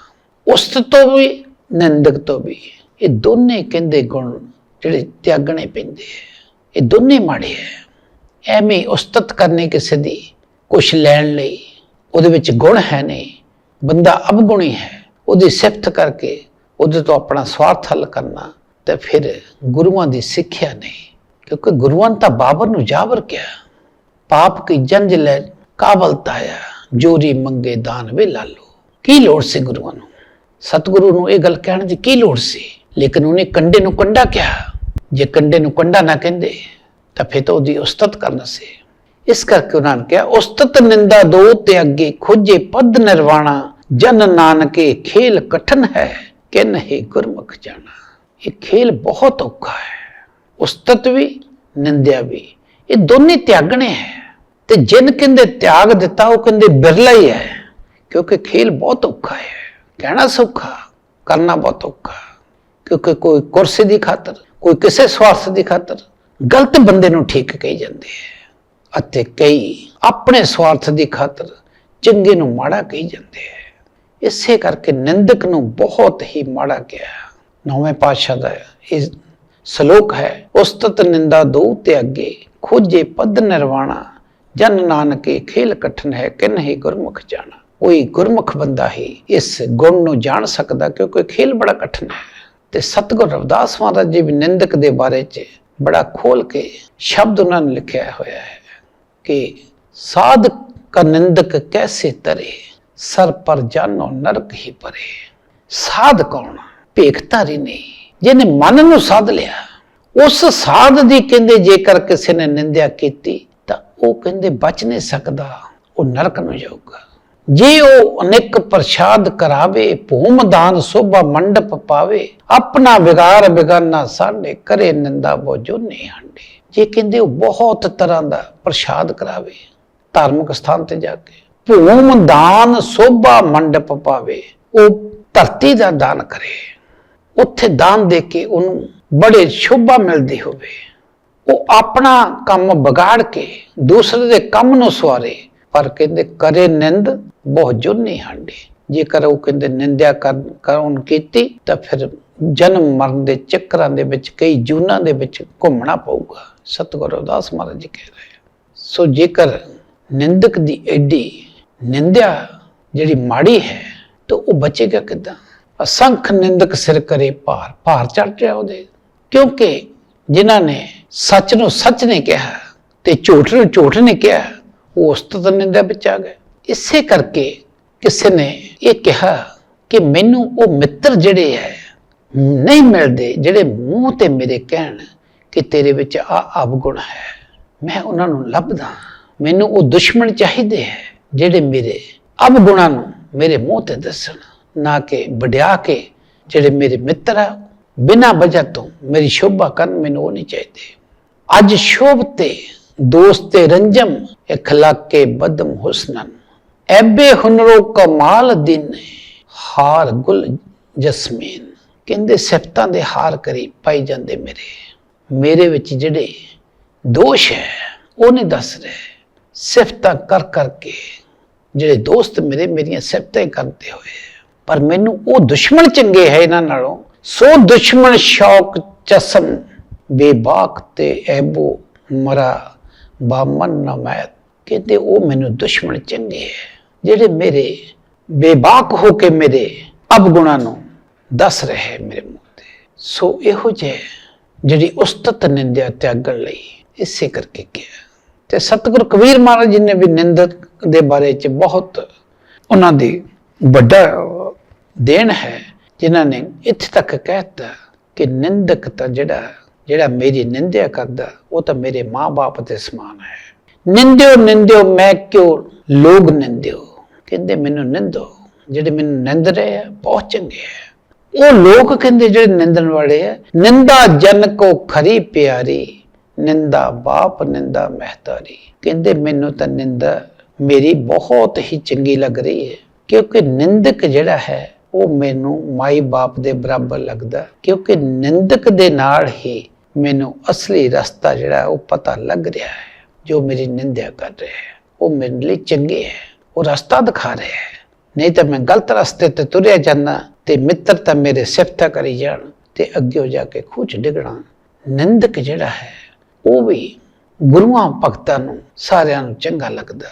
ਉਸਤ ਤੋਂ ਵੀ, ਨਿੰਦਕ ਤੋਂ ਵੀ। ਇਹ ਦੋਨੇ ਕਹਿੰਦੇ ਗੁਣ ਜਿਹੜੇ ਤਿਆਗਣੇ ਪੈਂਦੇ ਹੈ। ਇਹ ਦੋਨੇ ਮਾੜੇ ਹੈ। ਐਵੇਂ ਉਸਤਤ ਕਰਨੇ ਕਿਸੇ ਦੀ ਕੁਛ ਲੈਣ ਲਈ ਉਹਦੇ ਵਿੱਚ ਗੁਣ ਹੈ ਨਹੀਂ। ਬੰਦਾ ਅਵਗੁਣੀ ਹੈ, ਉਹਦੀ ਸਿਫਤ ਕਰਕੇ ਉਹਦੇ ਤੋਂ ਆਪਣਾ ਸਵਾਰਥ ਹੱਲ ਕਰਨਾ ਤੇ ਫਿਰ ਗੁਰੂਆਂ ਦੀ ਸਿੱਖਿਆ ਨਹੀਂ। ਕਿਉਂਕਿ ਗੁਰੂਆਂ ਨੇ ਤਾਂ ਬਾਬਰ ਨੂੰ ਜਾਬਰ ਕਿਹਾ, ਪਾਪ ਕੀ ਜੰਜ ਲੈ ਕਾਬਲ ਤਾਇਆ, ਜੋਰੀ ਮੰਗੇ ਦਾਨ ਵੇ ਲਾਲੋ। ਕੀ ਲੋੜ ਸੀ ਗੁਰੂਆਂ ਨੂੰ? ਸਤਿਗੁਰੂ ਨੂੰ ਇਹ ਗੱਲ ਕਹਿਣ ਦੀ ਕੀ ਲੋੜ ਸੀ? ਲੇਕਿਨ ਉਹਨੇ ਕੰਡੇ ਨੂੰ ਕੰਡਾ ਕਿਹਾ। ਜੇ ਕੰਡੇ ਨੂੰ ਕੰਡਾ ਨਾ ਕਹਿੰਦੇ, ਤਾਂ ਫਿਰ ਤਾਂ ਉਹਦੀ ਉਸਤਤ ਕਰਨਾ ਸੀ। ਇਸ ਕਰਕੇ ਉਹਨਾਂ ਨੇ ਕਿਹਾ, ਉਸਤਤ ਨਿੰਦਾ ਦੋ ਤੇ ਅੱਗੇ ਖੋਜੇ ਪਦ ਨਿਰਵਾਣਾ, ਜਨ ਨਾਨਕੇ ਖੇਲ ਕਠਨ ਹੈ ਕਿ ਨਹੀਂ ਗੁਰਮੁਖ ਜਾਣਾ। ਇਹ ਖੇਲ ਬਹੁਤ ਔਖਾ ਹੈ। ਉਸਤਤ ਵੀ, ਨਿੰਦਿਆ ਵੀ, ਇਹ ਦੋਨੇ ਤਿਆਗਣੇ ਹੈ। ਤੇ ਜਿਨ ਕਹਿੰਦੇ ਤਿਆਗ ਦਿੱਤਾ, ਉਹ ਕਹਿੰਦੇ ਬਿਰਲਾ ਹੀ ਹੈ, ਕਿਉਂਕਿ ਖੇਲ ਬਹੁਤ ਔਖਾ ਹੈ। ਕਹਿਣਾ ਸੌਖਾ, ਕਰਨਾ ਬਹੁਤ ਔਖਾ, ਕਿਉਂਕਿ ਕੋਈ ਕੁਰਸੀ ਦੀ ਖਾਤਰ, ਕੋਈ ਕਿਸੇ ਸਵਾਰਥ ਦੀ ਖਾਤਰ ਗਲਤ ਬੰਦੇ ਨੂੰ ਠੀਕ ਕਹੀ ਜਾਂਦੇ ਹੈ। ਅਤੇ ਕਈ ਆਪਣੇ ਸਵਾਰਥ ਦੀ ਖਾਤਰ ਚੰਗੇ ਨੂੰ ਮਾੜਾ ਕਹੀ ਜਾਂਦੇ ਹੈ ਇਸੇ ਕਰਕੇ ਨਿੰਦਕ ਨੂੰ ਬਹੁਤ ਹੀ ਮਾੜਾ ਕਿਹਾ। ਨੌਵੇਂ ਪਾਤਸ਼ਾਹ ਦਾ ਇਹ ਸ਼ਲੋਕ ਹੈ, ਉਸਤਤ ਨਿੰਦਾ ਦੋ ਤੇ ਅੱਗੇ ਖੋਜੇ ਪਦ ਨਿਰਵਾਣਾ, ਜਨ ਨਾਨਕੇ ਖੇਲ ਕਠਨ ਹੈ ਕਿ ਨਹੀਂ ਗੁਰਮੁਖ ਜਾਣਾ। ਕੋਈ ਗੁਰਮੁਖ ਬੰਦਾ ਹੀ ਇਸ ਗੁਣ ਨੂੰ ਜਾਣ ਸਕਦਾ ਕਿਉਂਕਿ ਖੇਲ ਬੜਾ ਕਠਨ ਹੈ। ਤੇ ਸਤਗੁਰ ਰਵਿਦਾਸ ਮਹਾਰਾਜ ਜੀ ਵੀ ਨਿੰਦਕ ਦੇ ਬਾਰੇ ਚ ਬੜਾ ਖੋਲ ਕੇ ਸ਼ਬਦ ਉਹਨਾਂ ਨੇ ਲਿਖਿਆ ਹੋਇਆ ਹੈ। ਕਿ ਸਾਧ ਕਾ ਨਿੰਦਕ ਕੈਸੇ ਤਰੇ? ਸਰ ਪਰ ਜਾਨੋ ਨਰਕ ਹੀ ਪਰੇ। ਸਾਧ ਕੌਣ? ਭੇਖਤਾਰੀ ਨਹੀਂ ਜਿਹਨੇ ਮਨ ਨੂੰ ਸਾਧ ਲਿਆ, ਉਸ ਸਾਧ ਦੀ ਕਹਿੰਦੇ ਜੇਕਰ ਕਿਸੇ ਨੇ ਨਿੰਦਿਆ ਕੀਤੀ, ਤਾਂ ਉਹ ਕਹਿੰਦੇ ਬਚ ਨਹੀਂ ਸਕਦਾ, ਉਹ ਨਰਕ ਨੂੰ ਜਾਊਗਾ। ਜੇ ਉਹ ਅਨੇਕ ਪ੍ਰਸ਼ਾਦ ਕਰਾਵੇ ਭੂਮਦਾਨ ਸੋਭਾ ਮੰਡਪ ਪਾਵੇ, ਆਪਣਾ ਵਿਗਾਰ ਬਿਗਾਨਾ ਸਾਡੇ ਕਰੇ, ਨਿੰਦਾ ਬੋਝੋ ਨਹੀਂ ਹੰਡੇ। ਜੇ ਕਹਿੰਦੇ ਉਹ ਬਹੁਤ ਤਰ੍ਹਾਂ ਦਾ ਪ੍ਰਸ਼ਾਦ ਕਰਾਵੇ, ਧਾਰਮਿਕ ਸਥਾਨ ਤੇ ਜਾ ਕੇ ਭੂਮ ਦਾਨ ਸੋਭਾ ਮੰਡਪ ਪਾਵੇ, ਉਹ ਧਰਤੀ ਦਾ ਦਾਨ ਕਰੇ, ਉੱਥੇ ਦਾਨ ਦੇ ਕੇ ਉਹਨੂੰ ਬੜੇ ਸ਼ੋਭਾ ਮਿਲਦੀ ਹੋਵੇ। ਉਹ ਆਪਣਾ ਕੰਮ ਵਿਗਾੜ ਕੇ ਦੂਸਰੇ ਦੇ ਕੰਮ ਨੂੰ ਸਵਾਰੇ, ਪਰ ਕਹਿੰਦੇ ਕਰੇ ਨਿੰਦ ਬਹੁ ਜੁਨੀ ਹੰਡੇ। ਜੇਕਰ ਉਹ ਕਹਿੰਦੇ ਨਿੰਦਿਆ ਕਰਨ ਕੀਤੀ, ਤਾਂ ਫਿਰ ਜਨਮ ਮਰਨ ਦੇ ਚੱਕਰਾਂ ਦੇ ਵਿੱਚ, ਕਈ ਜੂਨਾਂ ਦੇ ਵਿੱਚ ਘੁੰਮਣਾ ਪਊਗਾ। ਸਤਿਗੁਰੂ ਅਰਦਾਸ ਮਹਾਰਾਜ ਜੀ ਕਹਿ ਰਹੇ ਸੋ ਜੇਕਰ ਨਿੰਦਕ ਦੀ ਐਡੀ ਨਿੰਦਿਆ ਜਿਹੜੀ ਮਾੜੀ ਹੈ, ਤਾਂ ਉਹ ਬਚੇਗਾ ਕਿੱਦਾਂ? ਅਸੰਖ ਨਿੰਦਕ ਸਿਰ ਕਰੇ ਭਾਰ ਭਾਰ ਚੜ ਰਿਹਾ ਉਹਦੇ। ਕਿਉਂਕਿ ਜਿਨ੍ਹਾਂ ਨੇ ਸੱਚ ਨੂੰ ਸੱਚ ਨੇ ਕਿਹਾ ਤੇ ਝੂਠ ਨੂੰ ਝੂਠ ਨੇ ਕਿਹਾ, ਉਹ ਉਸ ਤੋਂ ਨਿੰਦਿਆ ਵਿੱਚ ਆ ਗਏ। ਇਸੇ ਕਰਕੇ ਕਿਸੇ ਨੇ ਇਹ ਕਿਹਾ ਕਿ ਮੈਨੂੰ ਉਹ ਮਿੱਤਰ ਜਿਹੜੇ ਹੈ ਨਹੀਂ ਮਿਲਦੇ, ਜਿਹੜੇ ਮੂੰਹ ਤੇ ਮੇਰੇ ਕਹਿਣ ਕਿ ਤੇਰੇ ਵਿੱਚ ਆ ਅਵਗੁਣ ਹੈ, ਮੈਂ ਉਹਨਾਂ ਨੂੰ ਲੱਭਦਾ ਮੈਨੂੰ ਉਹ ਦੁਸ਼ਮਣ ਚਾਹੀਦੇ ਹੈ ਜਿਹੜੇ ਮੇਰੇ ਅਵਗੁਣਾਂ ਨੂੰ ਮੇਰੇ ਮੂੰਹ ਤੇ ਦੱਸਣ, ਨਾ ਕਿ ਵਡਿਆ ਕੇ ਜਿਹੜੇ ਮੇਰੇ ਮਿੱਤਰ ਆ। ਬਿਨਾਂ ਵਜ੍ਹਾ ਤੋਂ ਮੇਰੀ ਸ਼ੋਭਾ ਕਰਨ ਮੈਨੂੰ ਉਹ ਨਹੀਂ ਚਾਹੀਦੇ। ਅੱਜ ਸ਼ੋਭ ਤੇ ਦੋਸਤ ਰੰਜਮ ਇਖਲਾਕ ਬਦਮ ਹੁਸਨਨ। ਐਬੇ ਹੁਨਰੋ ਕਮਾਲ ਦਿਨ ਹਾਰ ਗੁਲ ਜਸਮੀਨ। ਕਹਿੰਦੇ ਸਿਫਤਾਂ ਦੇ ਹਾਰ ਕਰੀ ਪਾਈ ਜਾਂਦੇ ਮੇਰੇ। ਮੇਰੇ ਵਿੱਚ ਜਿਹੜੇ ਦੋਸ਼ ਹੈ, ਉਹ ਨਹੀਂ ਦੱਸ ਰਹੇ। ਸਿਫਤਾਂ ਕਰ ਕਰਕੇ ਜਿਹੜੇ ਦੋਸਤ ਮੇਰੇ, ਮੇਰੀਆਂ ਸਿਫਤਾਂ ਹੀ ਕਰਦੇ ਹੋਏ। ਪਰ ਮੈਨੂੰ ਉਹ ਦੁਸ਼ਮਣ ਚੰਗੇ ਹੈ ਇਹਨਾਂ ਨਾਲੋਂ। ਸੋ ਦੁਸ਼ਮਣ ਸ਼ੌਕ ਚਸਮ, ਬੇਬਾਕ ਤੇ ਐਬੋ ਮਰਾ ਬਾਮਨ ਨਮੈਤ ਕਹਿੰਦੇ ਉਹ ਮੈਨੂੰ ਦੁਸ਼ਮਣ ਚੰਗੇ ਹੈ। ਜਿਹੜੇ ਮੇਰੇ ਬੇਬਾਕ ਹੋ ਕੇ ਮੇਰੇ ਅਵਗੁਣਾਂ ਨੂੰ ਦੱਸ ਰਹੇ ਮੇਰੇ ਮੂੰਹ ਤੇ। ਸੋ ਇਹੋ ਜਿਹੇ ਜਿਹੜੀ ਉਸਤਤ ਨਿੰਦਿਆ ਤਿਆਗਣ ਲਈ ਇਸੇ ਕਰਕੇ ਕਿਹਾ। ਤੇ ਸਤਿਗੁਰ ਕਬੀਰ ਮਹਾਰਾਜ ਜੀ ਨੇ ਵੀ ਨਿੰਦਕ ਦੇ ਬਾਰੇ ਚ ਬਹੁਤ ਉਹਨਾਂ ਦੀ ਵੱਡਾ ਦੇਣ ਹੈ, ਜਿਨ੍ਹਾਂ ਨੇ ਇੱਥੇ ਤੱਕ ਕਹਿਤਾ ਕਿ ਨਿੰਦਕ ਤਾਂ ਜਿਹੜਾ ਜਿਹੜਾ ਮੇਰੀ ਨਿੰਦਿਆ ਕਰਦਾ, ਉਹ ਤਾਂ ਮੇਰੇ ਮਾਂ-ਬਾਪ ਦੇ ਸਮਾਨ ਹੈ। ਨਿੰਦਿਓ ਨਿੰਦਿਓ, ਮੈਂ ਕਿਉਂ ਲੋਗ ਨਿੰਦਿਓ? ਕਹਿੰਦੇ, ਮੈਨੂੰ ਨਿੰਦੋ। ਜਿਹੜੇ ਮੈਨੂੰ ਨਿੰਦ ਰਹੇ ਆ, ਬਹੁਤ ਚੰਗੇ ਆ। ਉਹ ਲੋਕ ਕਹਿੰਦੇ ਜਿਹੜੇ ਨਿੰਦਣ ਵਾਲੇ ਆ, ਨਿੰਦਾ ਜਨ ਕੋ ਖਰੀ ਪਿਆਰੀ, ਨਿੰਦਾ ਬਾਪ, ਨਿੰਦਾ ਮਹਿਤਾਰੀ। ਕਹਿੰਦੇ ਮੈਨੂੰ ਤਾਂ ਨਿੰਦਾ ਮੇਰੀ ਬਹੁਤ ਹੀ ਚੰਗੀ ਲੱਗ ਰਹੀ ਹੈ, ਕਿਉਂਕਿ ਨਿੰਦਕ ਜਿਹੜਾ ਹੈ, ਉਹ ਮੈਨੂੰ ਮਾਈ ਬਾਪ ਦੇ ਬਰਾਬਰ ਲੱਗਦਾ। ਕਿਉਂਕਿ ਨਿੰਦਕ ਦੇ ਨਾਲ ਹੀ ਮੈਨੂੰ ਅਸਲੀ ਰਸਤਾ ਜਿਹੜਾ, ਉਹ ਪਤਾ ਲੱਗ ਰਿਹਾ ਹੈ, ਜੋ ਮੇਰੀ ਨਿੰਦਿਆ ਕਰ ਰਿਹਾ ਹੈ। ਉਹ ਮੇਰੇ ਲਈ ਚੰਗੇ ਹੈ, ਉਹ ਰਸਤਾ ਦਿਖਾ ਰਿਹਾ ਹੈ। ਨਹੀਂ ਤਾਂ ਮੈਂ ਗਲਤ ਰਸਤੇ ਤੇ ਤੁਰਿਆ ਜਾਂਦਾ ਤੇ ਮਿੱਤਰ ਤਾਂ ਮੇਰੇ ਸਿਫਤਾ ਕਰੀ ਜਾਣ ਤੇ ਅੱਗੇ ਜਾ ਕੇ ਖੂਚ ਡਿਗਣਾ ਨਿੰਦਕ ਜਿਹੜਾ ਹੈ, ਉਹ ਵੀ ਗੁਰੂਆਂ ਭਗਤਾਂ ਨੂੰ ਸਾਰਿਆਂ ਨੂੰ ਚੰਗਾ ਲੱਗਦਾ,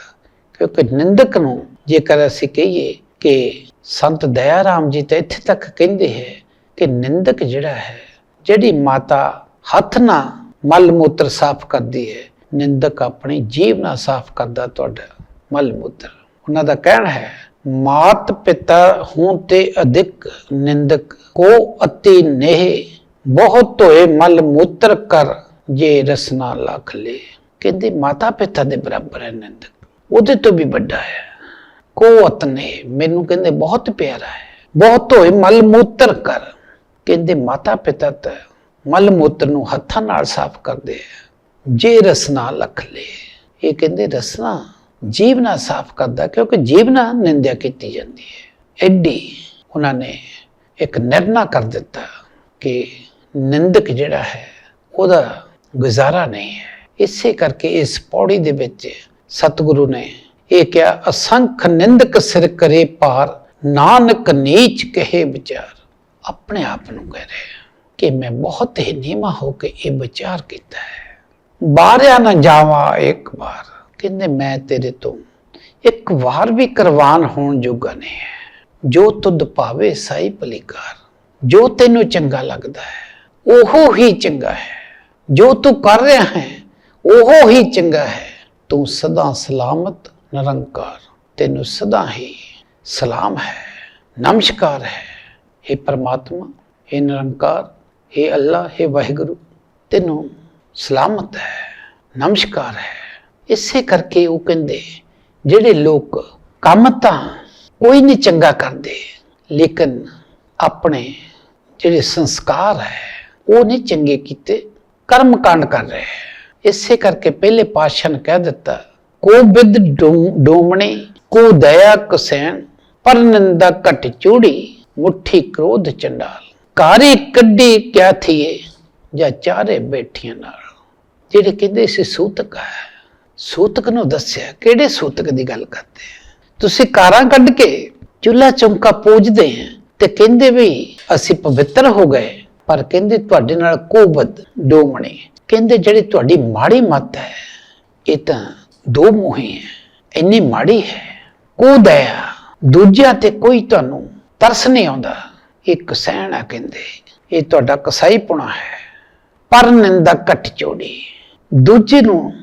ਕਿਉਂਕਿ ਨਿੰਦਕ ਨੂੰ ਜੇਕਰ ਅਸੀਂ ਕਹੀਏ ਕਿ ਸੰਤ ਦਇਆ ਰਾਮ ਜੀ ਤਾਂ ਇੱਥੇ ਤੱਕ ਕਹਿੰਦੇ ਹੈ ਕਿ ਨਿੰਦਕ ਜਿਹੜਾ ਹੈ, ਜਿਹੜੀ ਮਾਤਾ ਹੱਥ ਨਾਲ ਮਲ ਮੂਤਰ ਸਾਫ਼ ਕਰਦੀ ਹੈ, ਨਿੰਦਕ ਆਪਣੀ ਜੀਵ ਨਾਲ ਸਾਫ਼ ਕਰਦਾ ਤੁਹਾਡਾ ਮਲ ਮੂਤਰ। ਉਹਨਾਂ ਦਾ ਕਹਿਣਾ ਹੈ ਮਾਤ ਪਿਤਾ ਹੂੰ ਤੇ ਅਧਿਕ ਨਿੰਦਕ, ਕੋ ਅਤੀ ਨੇਹ, ਬਹੁਤ ਹੋਏ ਮਲ ਮੂਤਰ ਕਰ, ਜੇ ਰਸਨਾ ਲਖ ਲੇ। ਕਹਿੰਦੇ ਮਾਤਾ ਪਿਤਾ ਦੇ ਬਰਾਬਰ ਹੈ ਨਿੰਦਕ, ਉਹਦੇ ਤੋਂ ਵੀ ਵੱਡਾ ਹੈ। ਕੋਤ ਨੇ ਮੈਨੂੰ ਕਹਿੰਦੇ, ਬਹੁਤ ਪਿਆਰਾ ਹੈ। ਬਹੁਤ ਹੋਏ ਮਲ ਮੂਤਰ ਕਰ। ਕਹਿੰਦੇ ਮਾਤਾ ਪਿਤਾ ਤਾਂ ਮਲ ਮੂਤਰ ਨੂੰ ਹੱਥਾਂ ਨਾਲ ਸਾਫ਼ ਕਰਦੇ ਆ ਜੇ ਰਸਨਾ ਲਖ ਲੇ। ਇਹ ਕਹਿੰਦੇ, ਰਸਨਾ ਜੀਵ ਨਾਲ ਸਾਫ਼ ਕਰਦਾ ਕਿਉਂਕਿ ਜੀਵਨਾ ਨਿੰਦਿਆ ਕੀਤੀ ਜਾਂਦੀ ਹੈ। ਐਡੀ ਉਹਨਾਂ ਨੇ ਇੱਕ ਨਿਰਣਾ ਕਰ ਦਿੱਤਾ ਕਿ ਨਿੰਦਕ ਜਿਹੜਾ ਹੈ, ਉਹਦਾ ਗੁਜ਼ਾਰਾ ਨਹੀਂ ਹੈ। ਇਸੇ ਕਰਕੇ ਇਸ ਪੌੜੀ ਦੇ ਵਿੱਚ ਸਤਿਗੁਰੂ ਨੇ ਇਹ ਕਿਹਾ, ਅਸੰਖ ਨਿੰਦਕ ਸਿਰ ਕਰੇ ਪਾਰ ਨਾਨਕ ਨੀਚ ਕਹੇ ਵਿਚਾਰ। ਆਪਣੇ ਆਪ ਨੂੰ ਕਹਿ ਰਿਹਾ ਕਿ ਮੈਂ ਬਹੁਤ ਹੀ ਨੀਮਾ ਹੋ ਕੇ ਇਹ ਵਿਚਾਰ ਕੀਤਾ ਹੈ। ਬਾਰਿਆ ਨਾ ਜਾਵਾਂ ਇੱਕ ਵਾਰ। ਕਹਿੰਦੇ ਮੈਂ ਤੇਰੇ ਤੋਂ ਇੱਕ ਵਾਰ ਵੀ ਕੁਰਬਾਨ ਹੋਣ ਜੋਗਾ ਨਹੀਂ ਹੈ ਜੋ ਤੁਧ ਭਾਵੇ ਸਾਈ ਭਲੀਕਾਰ ਜੋ ਤੈਨੂੰ ਚੰਗਾ ਲੱਗਦਾ ਹੈ ਉਹ ਹੀ ਚੰਗਾ ਹੈ ਜੋ ਤੂੰ ਕਰ ਰਿਹਾ ਹੈ ਉਹ ਹੀ ਚੰਗਾ ਹੈ ਤੂੰ ਸਦਾ ਸਲਾਮਤ ਨਿਰੰਕਾਰ ਤੈਨੂੰ ਸਦਾ ਹੀ ਸਲਾਮ ਹੈ ਨਮਸਕਾਰ ਹੈ हे ਪ੍ਰਮਾਤਮਾ हे ਨਿਰੰਕਾਰ हे ਅੱਲਾ हे ਵਾਹਿਗੁਰੂ ਤੈਨੂੰ ਸਲਾਮਤ ਹੈ ਨਮਸਕਾਰ ਹੈ ਇਸੇ ਕਰਕੇ ਉਹ ਕਹਿੰਦੇ, ਜਿਹੜੇ ਲੋਕ ਕੰਮ ਤਾਂ ਕੋਈ ਨਹੀਂ ਚੰਗਾ ਕਰਦੇ, ਲੇਕਿਨ ਆਪਣੇ ਜਿਹੜੇ ਸੰਸਕਾਰ ਹੈ, ਉਹ ਨਹੀਂ ਚੰਗੇ ਕੀਤੇ, ਕਰਮ ਕਾਂਡ ਕਰ ਰਹੇ ਇਸੇ ਕਰਕੇ ਪਹਿਲੇ ਪਾਤਸ਼ਾਹ ਨੇ ਕਹਿ ਦਿੱਤਾ, ਕੋ ਬਿਦ ਡੋਮਣੇ ਕੋ ਦਇਆ ਕਸੈਣ, ਪਰ ਨਿੰਦਾ ਘਟ ਚੂੜੀ, ਮੁੱਠੀ ਕ੍ਰੋਧ ਚੰਡਾਲ। ਕਾਰੀ ਕੱਢੀ ਕਿਆ ਥੀਏ, ਜਾਂ ਚਾਰੇ ਬੈਠੀਆਂ ਨਾਲ। ਜਿਹੜੇ ਕਹਿੰਦੇ ਸੀ ਸੂਤਕ ਹੈ ਸੂਤਕ ਨੂੰ ਦੱਸਿਆ, ਕਿਹੜੇ ਸੂਤਕ ਦੀ ਗੱਲ ਕਰਦੇ ਆ? ਤੁਸੀਂ ਕਾਰਾਂ ਕੱਢ ਕੇ ਚੁੱਲ੍ਹਾ ਚੌਂਕਾ ਪੂਜਦੇ ਹਾਂ ਤੇ ਕਹਿੰਦੇ ਵੀ ਅਸੀਂ ਪਵਿੱਤਰ ਹੋ ਗਏ, ਪਰ ਕਹਿੰਦੇ ਤੁਹਾਡੇ ਨਾਲ ਕੋਬਦ ਡੋਮਣੇ ਕਹਿੰਦੇ ਜਿਹੜੀ ਤੁਹਾਡੀ ਮਾੜੀ ਮੱਤ ਹੈ, ਇਹ ਤਾਂ ਦੋ ਮੂੰਹੀ ਹੈ ਇੰਨੀ ਮਾੜੀ ਹੈ ਕੋ ਦਇਆ ਦੂਜਿਆਂ ਤੇ ਕੋਈ ਤੁਹਾਨੂੰ ਤਰਸ ਨਹੀਂ ਆਉਂਦਾ। ਇਹ ਸਹਿਣ ਆ ਕਹਿੰਦੇ, ਇਹ ਤੁਹਾਡਾ ਕਸਾਈਪੁਣਾ ਹੈ, ਪਰ ਨਿੰਦਾ ਕੱਟ ਚੋੜੀ। ਦੂਜੇ ਨੂੰ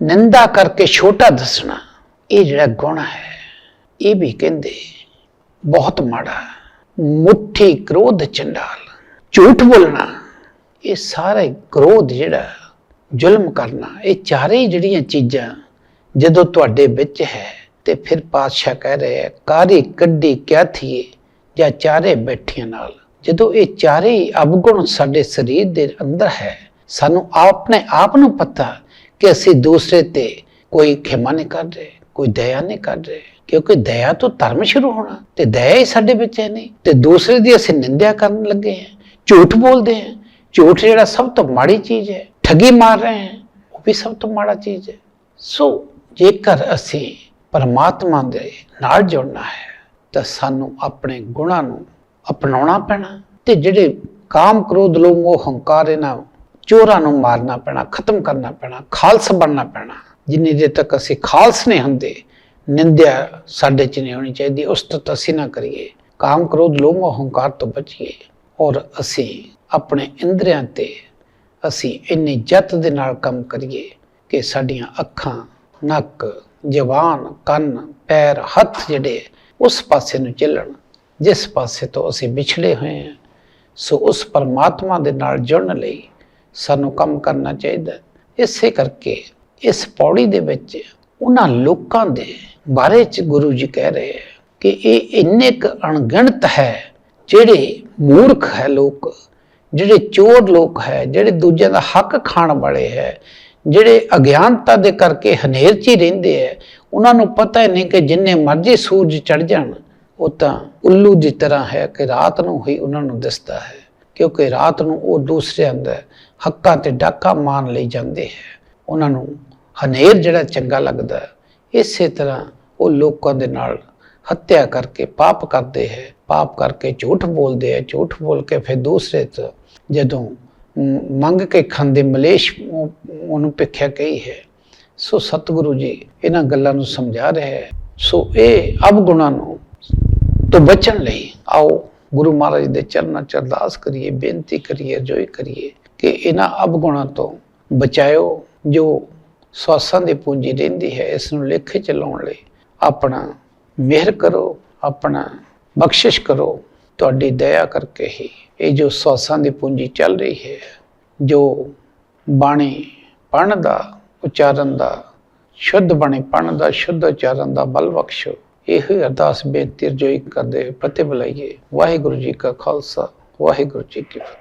ਨਿੰਦਾ ਕਰਕੇ ਛੋਟਾ ਦੱਸਣਾ, ਇਹ ਜਿਹੜਾ ਗੁਣ ਹੈ, ਇਹ ਵੀ ਕਹਿੰਦੇ ਬਹੁਤ ਮਾੜਾ ਮੁੱਠੀ ਕ੍ਰੋਧ ਚੰਡਾਲ, ਝੂਠ ਬੋਲਣਾ, ਇਹ ਸਾਰੇ ਕ੍ਰੋਧ ਜਿਹੜਾ ਜ਼ੁਲਮ ਕਰਨਾ, ਇਹ ਚਾਰੇ ਜਿਹੜੀਆਂ ਚੀਜ਼ਾਂ ਜਦੋਂ ਤੁਹਾਡੇ ਵਿੱਚ ਹੈ, ਤੇ ਫਿਰ ਪਾਤਸ਼ਾਹ ਕਹਿ ਰਹੇ ਆ ਕਾਰੀ ਕੱਢੀ ਕਿਆ ਥੀਏ, ਜਾਂ ਚਾਰੇ ਬੈਠੀਆਂ ਨਾਲ। ਜਦੋਂ ਇਹ ਚਾਰੇ ਅਵਗੁਣ ਸਾਡੇ ਸਰੀਰ ਦੇ ਅੰਦਰ ਹੈ, ਸਾਨੂੰ ਆਪਣੇ ਆਪ ਨੂੰ ਪਤਾ ਕਿ ਅਸੀਂ ਦੂਸਰੇ ਤੇ ਕੋਈ ਖਿਮਾ ਨਹੀਂ ਕਰ ਰਹੇ, ਕੋਈ ਦਇਆ ਨਹੀਂ ਕਰ ਰਹੇ, ਕਿਉਂਕਿ ਦਇਆ ਤੋਂ ਧਰਮ ਸ਼ੁਰੂ ਹੋਣਾ ਤੇ ਦਇਆ ਹੀ ਸਾਡੇ ਵਿੱਚ ਹੈ ਨਹੀਂ, ਤੇ ਦੂਸਰੇ ਦੀ ਅਸੀਂ ਨਿੰਦਿਆ ਕਰਨ ਲੱਗੇ ਹਾਂ, ਝੂਠ ਬੋਲਦੇ ਹਾਂ, ਝੂਠ ਜਿਹੜਾ ਸਭ ਤੋਂ ਮਾੜੀ ਚੀਜ਼ ਹੈ, ਠੱਗੀ ਮਾਰ ਰਹੇ ਹਾਂ, ਉਹ ਵੀ ਸਭ ਤੋਂ ਮਾੜਾ ਚੀਜ਼ ਹੈ। ਸੋ ਜੇਕਰ ਅਸੀਂ ਪਰਮਾਤਮਾ ਦੇ ਨਾਲ ਜੁੜਨਾ ਹੈ, ਤਾਂ ਸਾਨੂੰ ਆਪਣੇ ਗੁਣਾਂ ਨੂੰ ਅਪਣਾਉਣਾ ਪੈਣਾ ਤੇ ਜਿਹੜੇ ਕਾਮ ਕ੍ਰੋਧ ਲੋਭ, ਮੋਹ, ਹੰਕਾਰ ਇਹਨਾਂ ਚੋਰਾਂ ਨੂੰ ਮਾਰਨਾ ਪੈਣਾ, ਖਤਮ ਕਰਨਾ ਪੈਣਾ, ਖਾਲਸ ਬਣਨਾ ਪੈਣਾ। ਜਿੰਨੀ ਦੇਰ ਤੱਕ ਅਸੀਂ ਖਾਲਸ ਨਹੀਂ ਹੁੰਦੇ, ਨਿੰਦਿਆ ਸਾਡੇ ਚ ਨਹੀਂ ਹੋਣੀ ਚਾਹੀਦੀ, ਉਸ ਤੋਂ ਅਸੀਂ ਨਾ ਕਰੀਏ। ਕਾਮ ਕ੍ਰੋਧ, ਲੋਭ ਮੋਹ ਤੋਂ ਬਚੀਏ। ਔਰ ਅਸੀਂ ਆਪਣੇ ਇੰਦਰੀਆਂ ਤੇ ਅਸੀਂ ਇੰਨੀ ਜਤ ਦੇ ਨਾਲ ਕੰਮ ਕਰੀਏ ਕਿ ਸਾਡੀਆਂ ਅੱਖਾਂ, ਨੱਕ, ਜ਼ਬਾਨ, ਕੰਨ, ਪੈਰ, ਹੱਥ ਜਿਹੜੇ ਉਸ ਪਾਸੇ ਨੂੰ ਚੱਲਣ ਜਿਸ ਪਾਸੇ ਤੋਂ ਅਸੀਂ ਵਿਛੜੇ ਹੋਏ ਹਾਂ, ਸੋ ਉਸ ਪਰਮਾਤਮਾ ਦੇ ਨਾਲ ਜੁੜਨ ਲਈ ਸਾਨੂੰ ਕੰਮ ਕਰਨਾ ਚਾਹੀਦਾ ਇਸੇ ਕਰਕੇ ਇਸ ਪੌੜੀ ਦੇ ਵਿੱਚ ਉਹਨਾਂ ਲੋਕਾਂ ਦੇ ਬਾਰੇ ਚ ਗੁਰੂ ਜੀ ਕਹਿ ਰਹੇ ਹੈ ਕਿ ਇਹ ਇੰਨੇ ਕੁ ਅਣਗਿਣਤ ਹੈ, ਜਿਹੜੇ ਮੂਰਖ ਹੈ ਲੋਕ, ਜਿਹੜੇ ਚੋਰ ਲੋਕ ਹੈ, ਜਿਹੜੇ ਦੂਜਿਆਂ ਦਾ ਹੱਕ ਖਾਣ ਵਾਲੇ ਹੈ, ਜਿਹੜੇ ਅਗਿਆਨਤਾ ਦੇ ਕਰਕੇ ਹਨੇਰ 'ਚ ਹੀ ਰਹਿੰਦੇ ਹੈ, ਉਹਨਾਂ ਨੂੰ ਪਤਾ ਹੀ ਨਹੀਂ ਕਿ ਜਿੰਨੇ ਮਰਜ਼ੀ ਸੂਰਜ ਚੜ ਜਾਣ, ਉਹ ਤਾਂ ਉੱਲੂ ਦੀ ਤਰ੍ਹਾਂ ਹੈ ਕਿ ਰਾਤ ਨੂੰ ਹੀ ਉਹਨਾਂ ਨੂੰ ਦਿਸਦਾ ਹੈ, ਕਿਉਂਕਿ ਰਾਤ ਨੂੰ ਉਹ ਦੂਸਰਿਆਂ ਦੇ ਹੱਕਾਂ ਤੇ ਡਾਕਾ ਮਾਰਨ ਲਈ ਜਾਂਦੇ ਹੈ। ਉਹਨਾਂ ਨੂੰ ਹਨੇਰ ਜਿਹੜਾ ਚੰਗਾ ਲੱਗਦਾ ਇਸੇ ਤਰ੍ਹਾਂ ਉਹ ਲੋਕਾਂ ਦੇ ਨਾਲ ਹੱਤਿਆ ਕਰਕੇ ਪਾਪ ਕਰਦੇ ਹੈ। ਪਾਪ ਕਰਕੇ ਝੂਠ ਬੋਲਦੇ ਹੈ, ਝੂਠ ਬੋਲ ਕੇ ਫਿਰ ਦੂਸਰੇ ਤੋਂ ਜਦੋਂ ਮੰਗ ਕੇ ਖਾਂਦੇ ਮਲੇਸ਼ ਉਹਨੂੰ ਪਿੱਖਿਆ ਕਹੀ ਹੈ। ਸੋ ਸਤਿਗੁਰੂ ਜੀ ਇਹਨਾਂ ਗੱਲਾਂ ਨੂੰ ਸਮਝਾ ਰਿਹਾ ਹੈ। ਸੋ ਇਹ ਅਵਗੁਣਾਂ ਨੂੰ ਤੋਂ ਬਚਣ ਲਈ ਆਓ, ਗੁਰੂ ਮਹਾਰਾਜ ਦੇ ਚਰਨਾਂ 'ਚ ਅਰਦਾਸ ਕਰੀਏ, ਬੇਨਤੀ ਕਰੀਏ, ਅਰਜ਼ੋਈ ਕਰੀਏ। ਕਿ ਇਹਨਾਂ ਅਵਗੁਣਾਂ ਤੋਂ ਬਚਾਇਓ, ਜੋ ਸਵਾਸਾਂ ਦੀ ਪੂੰਜੀ ਰਹਿੰਦੀ ਹੈ, ਇਸ ਨੂੰ ਲੇਖੇ ਚ ਲਾਉਣ ਲਈ। ਆਪਣਾ ਮਿਹਰ ਕਰੋ, ਆਪਣਾ ਬਖਸ਼ਿਸ਼ ਕਰੋ, ਤੁਹਾਡੀ ਦਇਆ ਕਰਕੇ ਹੀ। ਇਹ ਜੋ ਸਵਾਸਾਂ ਦੀ ਪੂੰਜੀ ਚੱਲ ਰਹੀ ਹੈ, ਜੋ ਬਾਣੀ ਪੜ੍ਹਨ ਦਾ, ਉਚਾਰਨ ਦਾ, ਸ਼ੁੱਧ ਬਾਣੀ ਪੜ੍ਹਨ ਦਾ, ਸ਼ੁੱਧ ਉਚਾਰਨ ਦਾ ਬਲ ਬਖਸ਼ੋ। ਇਹੋ ਹੀ ਅਰਦਾਸ ਬੇਨਤੀ ਰਜੋਈ ਕਰਦੇ ਫਤਿਹ ਬੁਲਾਈਏ ਵਾਹਿਗੁਰੂ ਜੀ ਕਾ ਖਾਲਸਾ, ਵਾਹਿਗੁਰੂ ਜੀ ਕੀ ਫਤਿਹ।